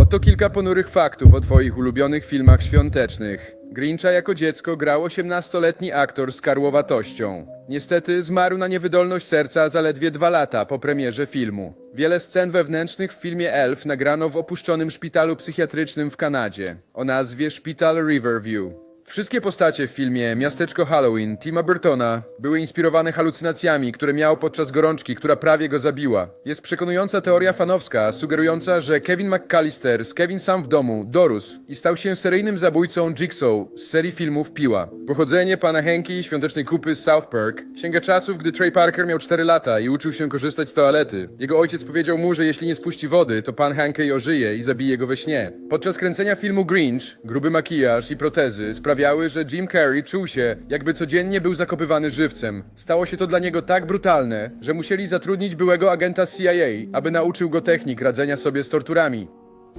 Oto kilka ponurych faktów o twoich ulubionych filmach świątecznych. Grincha jako dziecko grał 18-letni aktor z karłowatością. Niestety zmarł na niewydolność serca zaledwie dwa lata po premierze filmu. Wiele scen wewnętrznych w filmie Elf nagrano w opuszczonym szpitalu psychiatrycznym w Kanadzie o nazwie Szpital Riverview. Wszystkie postacie w filmie Miasteczko Halloween Tima Burtona były inspirowane halucynacjami, które miał podczas gorączki, która prawie go zabiła. Jest przekonująca teoria fanowska, sugerująca, że Kevin McCallister z Kevin Sam w domu dorósł i stał się seryjnym zabójcą Jigsaw z serii filmów Piła. Pochodzenie pana Henki, świątecznej kupy z South Park, sięga czasów, gdy Trey Parker miał 4 lata i uczył się korzystać z toalety. Jego ojciec powiedział mu, że jeśli nie spuści wody, to pan Hankey ożyje i zabije go we śnie. Podczas kręcenia filmu Grinch, gruby makijaż i protezy sprawiały, że Jim Carrey czuł się, jakby codziennie był zakopywany żywcem. Stało się to dla niego tak brutalne, że musieli zatrudnić byłego agenta CIA, aby nauczył go technik radzenia sobie z torturami.